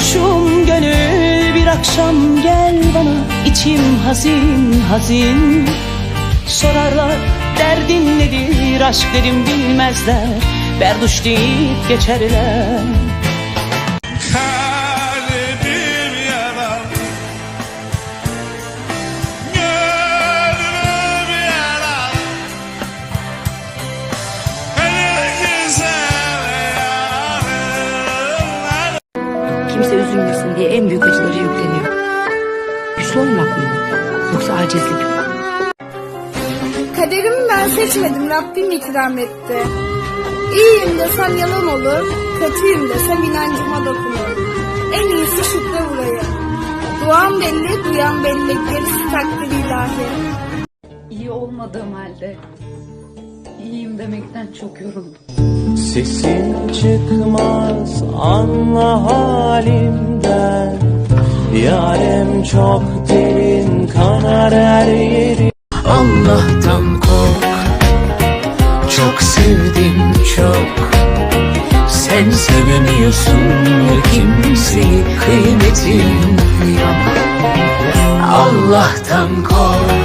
tutuşum gönül bir akşam gel bana. İçim hazin hazin. Sorarlar derdin nedir? Aşk dedim bilmezler. Berduş deyip geçerler. Kimse üzülmesin diye en büyük acıları yükleniyor. Güçlü olmak mı? Yoksa acizlik mi? Kaderimi ben seçmedim, Rabbim ikram etti. İyiyim desem yalan olur, kötüyüm desem inancıma dokunur. En iyisi şükre vurayım. Duam belli, duyan belli, gerisi takdir ilahi. İyi olmadığım halde iyiyim demekten çok yoruldum. Sesim çıkmaz anla halimden. Yarem çok derin kanar her yeri. Allah'tan kork Çok sevdim çok. Sen sevemiyorsun kimseyi Kıymetin Allah'tan kork